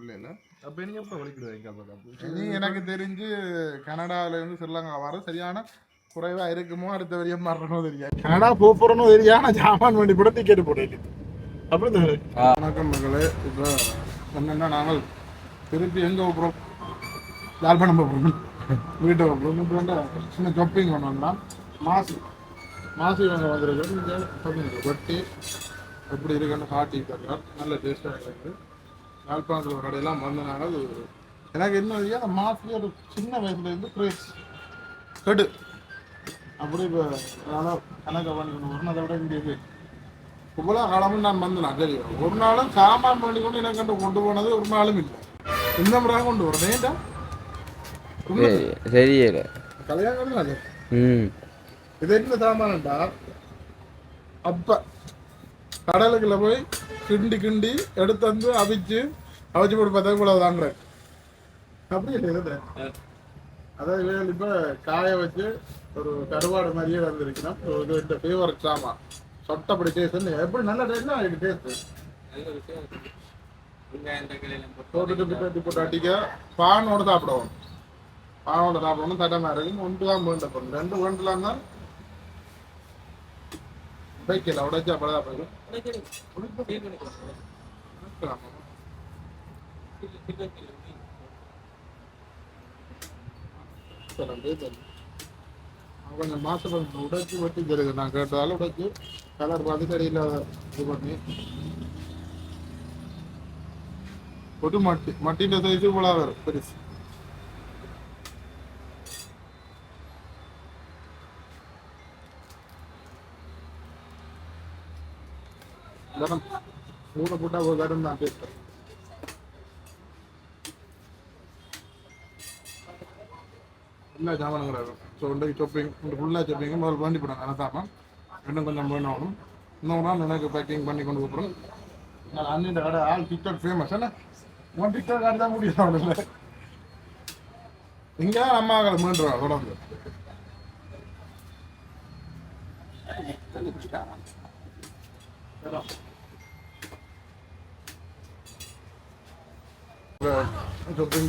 உள்ள இல்ல அப்ப நீங்க எப்ப அப்ப இனி எனக்கு தெரிஞ்சு கனடால இருந்து ஸ்ரீலங்கா வர சரியான குறைவா இருக்குமோ அடுத்த வரையும் மாறணும் தெரியாது. கனடா போறணும் தெரியாது ஜாமான் வண்டி கூட டிக்கெட் போட்டு அப்படி தானே வணக்கம் மகளே. இப்போ என்னன்னா நாங்கள் திருப்பி எங்க போகிறோம் யாழ்ப்பாணம் போகிறோம் வீட்டை போகிறோம் இப்போ வந்து சின்ன ஷாப்பிங் பண்ணோம்னா மாசு. மாசு இவங்க வந்திருக்கு இந்த ஷாப்பிங் வெட்டி எப்படி இருக்குன்னு காட்டி தர்றார். நல்ல டேஸ்ட்டாக இருக்குது. யாழ்ப்பாணத்தில் ஒரு கடையெல்லாம் வந்தனால அது எனக்கு என்ன வழியா அந்த மாசுலேயே ஒரு சின்ன வயசுலேருந்து கிரேஸ் கெடு. அப்படி இப்போ அதனால் கணக்கை பண்ணிக்கணும் ஒரு நாள் விட இங்கே இவ்வளோ காலமும் நான் வந்தேன்? சரி ஒரு நாளும் சாமான் பண்ணி கொண்டு எனக்கு கண்டு கொண்டு போனது ஒரு நாளும் இல்லை. இந்த முறை கொண்டு வரேன் ஏன்டா தெரியல கல்யாணம் அது? ம். இது என்ன சாமான்டா அப்ப கடலுக்குள்ள போய் கிண்டி கிண்டி எடுத்து வந்து அவிச்சு அவிச்சு போட்டு பார்த்தா கூட தாங்குற அப்படி இல்லை அதாவது இப்ப காய வச்சு ஒரு கருவாடு மாதிரியே வந்திருக்கணும் இது இந்த ஃபீவர் சாமா சொட்டப்படி டேஸ்ட் எப்படி நல்ல டேஸ்ட் அதுக்கு டேஸ்ட் போட்டுட்டு பிட்டு போட்டு அடிக்க பானோட சாப்பிடுவோம். பானோட சாப்பிடணும் தட்டமா இருக்கும் ஒன்று தான் வேண்டப்படும். ரெண்டு வேண்டலாம் தான் உடைக்கல உடைச்சா அப்படிதான் போயிடும். அவங்க மாசம் உடைச்சு வெட்டி தருது. நான் கேட்டதால உடைச்சு கலர் பார்த்து சரியில்லை இது பண்ணி. ஒரு மட்டி மட்டிന്റെ சைஸ் போல வரும் பெருசு. வரும் மூணு போட்டா ஒரு வரும் தான் டேஸ்ட் ஃபுல்லாக ஜாமானும் ஸோ இன்றைக்கு ஷாப்பிங் இந்த ஃபுல்லாக ஷாப்பிங் முதல்ல வேண்டி போடுங்க அதான் இன்னும் கொஞ்சம் வேணும் ஆகணும் இன்னொரு நாள் எனக்கு பேக்கிங் பண்ணி கொண்டு போகிறோம் நான் அண்ணன் கடை ஆல் டிக்டாக் ஃபேமஸ் என்ன உன் டிக்டாக் கார்டு தான் முடியும் அவனுல இங்கே தான் அம்மா கடை மீண்டுருவா தொடர்ந்து ஷாப்பிங்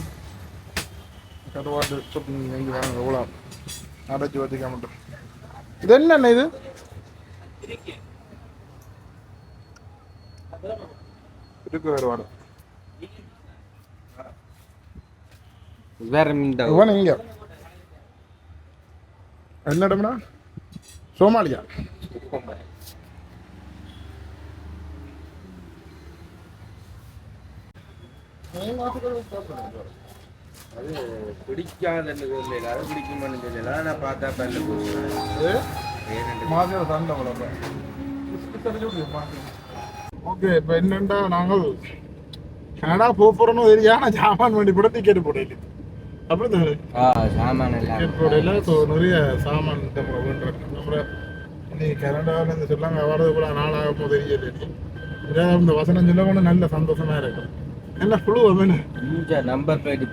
கருவாட்டு ஷாப்பிங் எங்கே வாங்க எவ்வளோ அடைச்சி வச்சுக்க மாட்டோம் இது என்னண்ணே இது இருக்கு கருவாடு வேற மீன் இவன் இங்க என்ன இடம்னா சோமாலியா அது பிடிக்காதுன்னு சொல்லல அது பிடிக்குமான்னு சொல்லல நான் பார்த்தா பல்ல மாதிரி சண்டை ஓகே இப்போ என்னண்டா நாங்கள் கனடா போறோம்னு தெரியாம ஜாமான் வண்டி கூட டிக்கெட் போடல ஆ சாமான் டிக்கெட் போடல ஸோ நிறைய சாமான் நம்ம இன்னைக்கு கனடாவில் இருந்து சொல்லாங்க வரது கூட நாளாகும் போது தெரியல நீ இந்த வசனம் சொல்ல கூட நல்ல சந்தோஷமா இருக்கும். என்ன புழு அவனு இங்க நம்பர் பிளேட்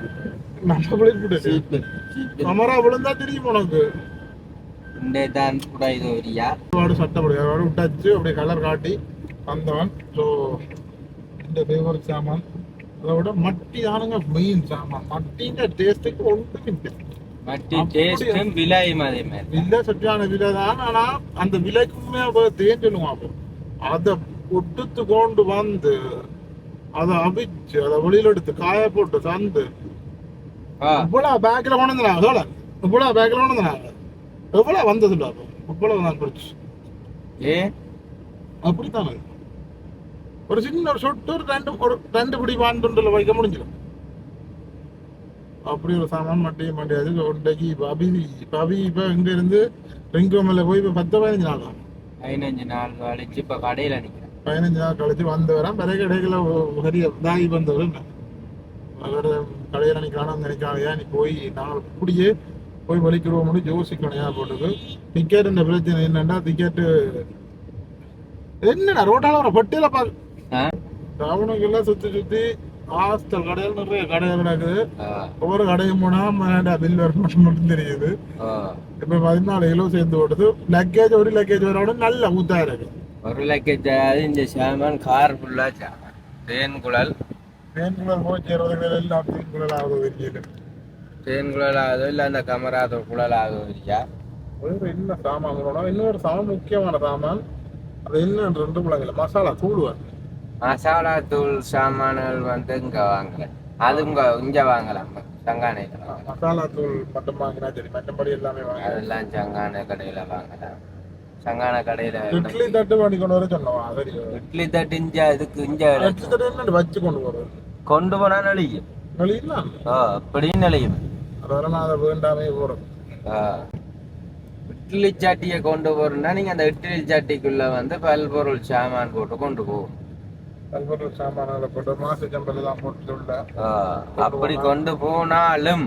சீப்பு அமரா விழுந்தா தெரியும் உனக்கு இந்த தான் கூட இது ஒரு யார் வாடு சட்டப்படி வாடு விட்டாச்சு. அப்படியே கலர் காட்டி வந்தவன் ஸோ இந்த ஃபேவரட் சாமான். அதை விட மட்டி தானுங்க மெயின் சாமான். மட்டின்ற டேஸ்ட்டுக்கு ஒன்றும் இல்லை. மட்டி? டேஸ்டும் விலையும் அதே மாதிரி விலை சட்டியான விலை தான். ஆனா அந்த விலைக்குமே தேன் சொல்லுவான் அதை ஒட்டுத்து கொண்டு வந்து அதை அவிச்சு அதை வெளியில எடுத்து காய போட்டு தந்து இவ்வளவு பேக்ல கொண்டு வந்தாங்க அதோட இவ்வளவு பேக்ல கொண்டு வந்தாங்க எவ்வளவு வந்ததுல அப்போ இவ்வளவு நான் குடிச்சு ஏ? அப்படித்தானே? ஒரு சின்ன ஒரு சொட்டு ஒரு ரெண்டு ஒரு ரெண்டு பிடி வாண்டுல வைக்க முடிஞ்சிடும். அப்படி ஒரு சாமான் மட்டியும் மாட்டியாது ஒன்றைக்கு பபி பபி இப்போ இங்க இருந்து ரெங்கோமல போய் இப்போ பத்து பதினஞ்சு நாள். பதினஞ்சு நாள் கழிச்சு இப்ப கடையில நிக்கிறேன். பதினஞ்சு நாள் கழிச்சு வந்து வரான் பிறகு கடைகளை சரிய தாகி வந்தவர் அவர் கடையில் நினைக்கிறானு நினைக்கிறான் நீ போய் நாங்கள் இப்படியே போய் வலிக்கிறோம்னு யோசிக்கணும் ஏன் போட்டுக்கு. டிக்கெட் இந்த பிரச்சனை என்னன்னா டிக்கெட்டு என்னடா ரோட்டால ஒரு பட்டியல பாரு. ஆ? டவுனுக்கெல்லாம் சுத்தி சுத்தி ஹாஸ்டல் கடையில் நிறைய கடைகள் நடக்குது ஒவ்வொரு கடையும் போனா மேடா பில் வரணும் மட்டும் தெரியுது. இப்ப பதினாலு கிலோ சேர்ந்து ஓடுது லக்கேஜ் ஒரு லக்கேஜ் வரோட நல்ல ஊத்தா இருக்கு. ஒரு லக்கேஜ் இந்த சாமான் கார் ஃபுல்லா சாமான் தேன் குழல். தேன்குழல் போய் சேர்றதுக்கு எல்லாம் தேன்குழல் ஆகுது தெரியல தேன் குழலாகுதோ இல்லை அந்த கமராத குழலாகுதோ இல்லையா? வேறு என்ன சாமான் சொல்லணும் இன்னொரு சாமான் முக்கியமான சாமான். அது என்ன ரெண்டு பிள்ளைங்கள மசாலா தூள் வருது மசாலா தூள் சாமான்கள் வந்து இங்க வாங்கலாம். அது இங்க இங்க வாங்கலாம். வாங்கலாம் மசாலா தூள் மட்டும் வாங்கினா சரி மற்றபடி எல்லாமே வாங்க அதெல்லாம் சங்கான கடையில வாங்கலாம். சங்கான கடையில இட்லி தட்டு பண்ணி கொண்டு வர சொன்னோம் சரி இட்லி தட்டு இஞ்ச இதுக்கு இஞ்ச இட்லி தட்டு என்ன வச்சு கொண்டு போறது? கொண்டு போனா நெளியும். வெளியில ஓ அப்படியும் நெளியும். அதனால நான் அதை வேண்டாமே போறது ஆ. இட்லி சட்டியை கொண்டு போறோம்னா நீங்க அந்த இட்லி சட்டிக்குள்ள வந்து பல்பொருள் சாமான் போட்டு கொண்டு போகும் கல்பொருள் சாமான்களை போட்டு மாசு சம்பல் எல்லாம் போட்டு அப்படி கொண்டு போனாலும்.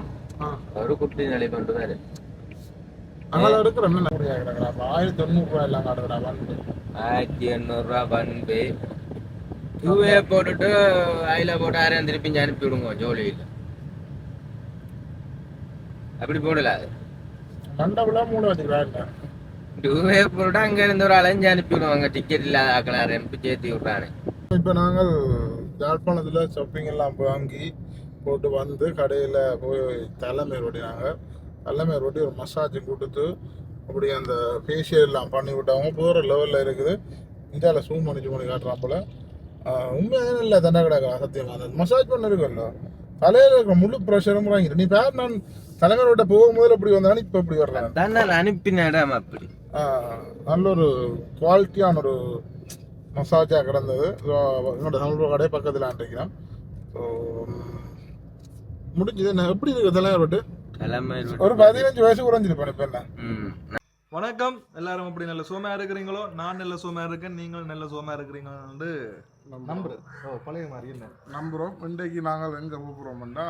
ஒரு குட்டி நிலை கொண்டு வரும் அங்கே கிடக்குறா ஆயிரத்தி எல்லாம் காட்டுறா வந்து ஆயிரத்தி எண்ணூறு ரூபா பண்பு டூவே போட்டுட்டு அதில் போட்டு திருப்பி அனுப்பி விடுங்க ஜோலியில் அப்படி போடல. மண்டபுல மூணு வச்சுக்கிறா டூவே போட்டு அங்க இருந்து ஒரு அலைஞ்சு அனுப்பி விடுவாங்க டிக்கெட் இல்லாத ஆக்கலாம் ரெம்பு சேர்த்து விட்றானே. இப்போ நாங்கள் யாழ்ப்பாணத்தில் ஷாப்பிங் எல்லாம் வாங்கி போட்டு வந்து கடையில் போய் தலைமையர் தலைமையர் ஓட்டி ஒரு மசாஜ் கொடுத்து அப்படி அந்த ஃபேஷியல் எல்லாம் பண்ணி விட்டாங்க போகிற லெவலில் இருக்குது. இந்தியாவில் சூம் பண்ணி பண்ணி காட்டுறான் போல. உண்மையான இல்லை தண்டை கிடக்கா சத்தியமாக மசாஜ் பண்ண இருக்குல்ல தலையில் இருக்கிற முழு ப்ரெஷரும் நீ பேர் நான் தலைமையர் விட்ட போகும்போது இப்படி வந்தானே இப்போ இப்படி வர்றேன். தான் நான் அனுப்பின இடம் அப்படி நல்ல ஒரு குவாலிட்டியான ஒரு மசாஜாக கிடந்தது. ஸோ என்னோட தமிழ் கடை பக்கத்தில் ஆண்டிக்கிறேன் ஸோ முடிஞ்சது. என்ன எப்படி இருக்கு தலைவர் விட்டு? ஒரு பதினஞ்சு வயசு குறைஞ்சிருப்பேன் இப்போ என்ன ம். வணக்கம். எல்லாரும் அப்படி நல்ல சோமையா இருக்கிறீங்களோ? நான் நல்ல சோமையா இருக்கேன். நீங்களும் நல்ல சோமையா இருக்கிறீங்கன்னு நம்புறேன் ஓ பழைய மாதிரி என்ன? நம்புகிறோம் இன்றைக்கு நாங்கள் எங்கே போகிறோம்னா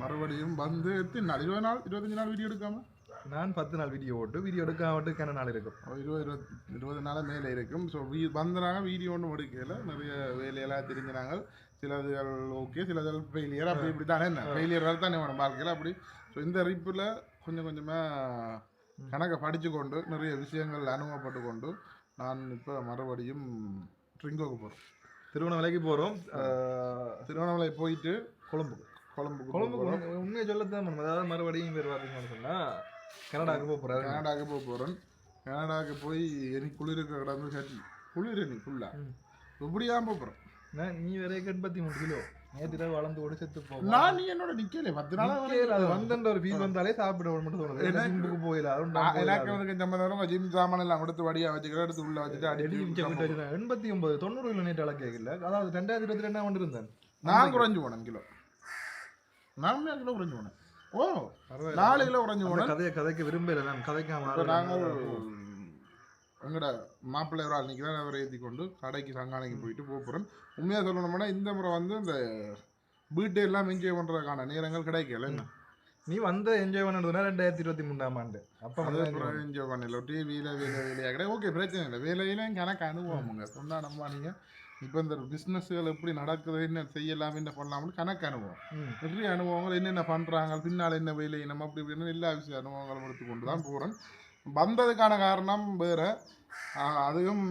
மறுபடியும் வந்து எத்தனை நாள் இருபது நாள் இருபத்தஞ்சு நாள் வீடியோ எடுக்காம? நான் பத்து நாள் வீடியோ ஓட்டு வீடியோ எடுக்க விட்டு கிண நாள் இருக்கும். இருபது இருபது இருபது நாள் மேலே இருக்கும். ஸோ வீ வந்தனாங்க வீடியோ ஒன்றும் எடுக்கல. நிறைய வேலையெல்லாம் தெரிஞ்சினாங்க. சிலதுகள் ஓகே சிலதுகள் ஃபெயிலியர் அப்படி இப்படி தானே என்ன? ஃபெயிலியர் தானே வேணும் வாழ்க்கையில் அப்படி. ஸோ இந்த ரிப்பில் கொஞ்சம் கொஞ்சமாக கணக்கை படித்து கொண்டு நிறைய விஷயங்கள் அனுபவப்பட்டு கொண்டு நான் இப்போ மறுபடியும் ட்ரிங்கோக்கு போகிறேன் திருவண்ணாமலைக்கு போறோம். திருவண்ணாமலை போயிட்டு கொழும்புக்கு. போகிறோம் உண்மை- உண்மையை சொல்லத்தான். அதாவது மறுபடியும் பேர் பார்த்தீங்கன்னு சொன்னா கனடாக்கு போக போறாரு. கனடாக்கு போக போகிறேன் கனடாக்கு போய் எனக்கு குளிருக்கு கிடந்து சரி குளிர் நீ ஃபுல்லாக. எப்படியா போகிறேன் நீ வேற எண்பத்தி மூணு கிலோ. நேற்று வளர்ந்து ஓடி செத்து போகும் நான் நீ என்னோட நிக்கல பத்து நாளா அது வந்தன்ற ஒரு ஃபீல் வந்தாலே சாப்பிட மட்டும் தோணுது எனக்கு- ஜிம்முக்கு போயில எனக்கு கொஞ்சம் நேரம் ஜிம் சாமான் எல்லாம் கொடுத்து வடியா வச்சுக்கிறேன் எடுத்து உள்ள வச்சுட்டு அடிக்கடி எண்பத்தி ஒன்பது தொண்ணூறு கிலோ நேற்று அளக்க கேட்கல அதாவது ரெண்டாயிரத்தி இருபத்தி ரெண்டாம் கொண்டு இருந்தேன். நான் குறைஞ்சு போனேன் கிலோ. நான் கிலோ குறைஞ்சு போனேன். ஓ. நாலு கிலோ அந்த போனேன் கதையை கதைக்க விரும்பல நான் கதைக்காம நாங்கள் எங்கட மாப்பிள்ளை ஒரு ஆள் நிற்கிறேன் அவரை ஏற்றி கொண்டு கடைக்கு சங்கானைக்கு போயிட்டு போக போகிறேன் உண்மையாக சொல்லணும்னா இந்த முறை வந்து இந்த வீட்டை எல்லாம் என்ஜாய் பண்ணுறதுக்கான நேரங்கள் கிடைக்கல. என்ன நீ வந்த என்ஜாய் பண்ணதுனா ரெண்டாயிரத்தி இருபத்தி மூணாம் ஆண்டு. அப்ப வந்து என்ஜாய் பண்ணல. டிவியில் வேலை வேலையாக கிடையாது. ஓகே பிரச்சனை இல்லை. வேலையிலையும் கணக்கு அனுபவமுங்க சொன்னா நம்ம நீங்கள் இப்போ இந்த பிஸ்னஸ்கள் எப்படி நடக்குது என்ன செய்யலாம் என்ன பண்ணலாம்னு கணக்கு அனுபவம். நிறைய அனுபவங்கள் என்னென்ன பண்ணுறாங்க பின்னால் என்ன வேலை நம்ம அப்படி இப்படின்னு எல்லா விஷய அனுபவங்களும் எடுத்துக்கொண்டு தான் போகிறேன் வந்ததுக்கான காரணம் வேறு. அதுவும்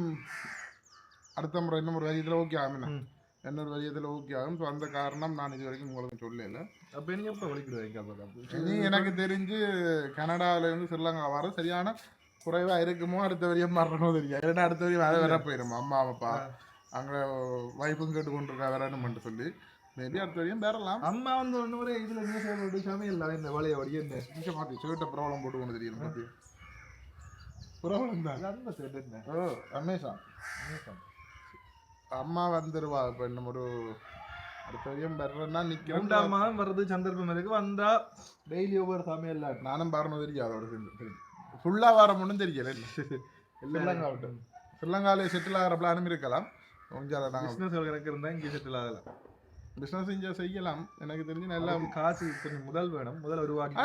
அடுத்த முறை இன்னும் ஒரு வரியத்தில் ஓகே ஆகும் ம். இன்னொரு வரியத்தில் ஓகே ஆகும். ஸோ அந்த காரணம் நான் இது வரைக்கும் உங்களுக்கு சொல்லல. அப்ப நீங்க எப்ப வலிக்கிடுவீங்க நீ எனக்கு தெரிஞ்சு கனடால இருந்து ஸ்ரீலங்கா வர சரியான குறைவா இருக்குமோ அடுத்த வரையும் மாறணும் தெரியும் ஏன்னா அடுத்த வரையும் வேற வேற போயிடும் அம்மா அப்பா அங்க வைஃபும் கேட்டு கொண்டிருக்கா வரணும்னு சொல்லி மேபி அடுத்த வரையும் வரலாம் அம்மா வந்து ஒண்ணு முறை இதுல என்ன செய்ய சமையல் இந்த வளைய வடி என்ன? இங்க மாத்தி சேட்ட ப்ராப்ளம் போட்டு கொண்டு தெரியும் பத்தி ப்ராப்ளம் தான். அந்த செட் என்ன? ஓ அமேசான் அம்மா வந்துருவா இப்போ இன்னும் ஒரு அடுத்த வரையும் வர்றேன்னா நிக்கிறேன் ரெண்டாம் மாதம் வர்றது சந்தர்ப்பம் இருக்கு வந்தா டெய்லி ஒவ்வொரு சமையல் நானும் பாரணும் தெரியும் அதோட சேர்ந்து. ஃபுல்லாக வர ஒன்றும் தெரியல ஸ்ரீலங்கா விட்டு ஸ்ரீலங்காவில் செட்டில் ஆகிற பிளானும் இருக்கலாம். கொஞ்சம் அதை நாங்கள் பிசினஸ் எனக்கு இருந்தா இங்கே செட்டில் ஆகலாம் பிஸ்னஸ் இங்கே செய்யலாம். எனக்கு தெரிஞ்சு நல்லா காசு கொஞ்சம் முதல் வேணும். முதல்ல உருவாக்கி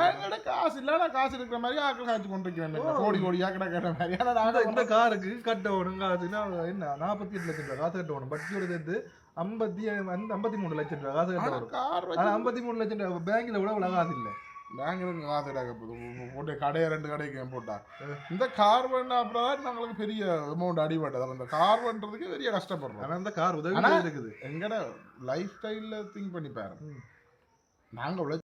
காசு? இல்லாத காசு இருக்கிற மாதிரி ஆக்கள் காய்ச்சி கொண்டிருக்கிறேன் கோடி கோடியா கிடக்கிற மாதிரி. ஆனால் இந்த- காருக்கு கட்டணும் காசுன்னா என்ன நாற்பத்தி எட்டு லட்சம் ரூபா காசு கட்டணும் பட்டியோட சேர்த்து ஐம்பத்தி ஐம்பத்தி மூணு லட்சம் ரூபா காசு கட்ட வரும் கார் ஆனா ஐம்பத்தி மூணு லட்சம் ரூபா பேங்க்ல கூட அவ்வளவு காசு இல்ல. பேங்க்ல காசு இடாக்க போகுது போட்டு கடையை ரெண்டு கடைக்கு போட்டா? இந்த கார் பண்ண அப்புறம் தான் நாங்களுக்கு பெரிய அமௌண்ட் அடிபட்டது அப்ப இந்த கார் பெரிய கஷ்டப்படுறோம். ஆனா இந்த கார் உதவி இருக்குது. எங்கட லைஃப் ஸ்டைல்ல திங்க் பண்ணி பாருங்க. நாங்க உழைச்சு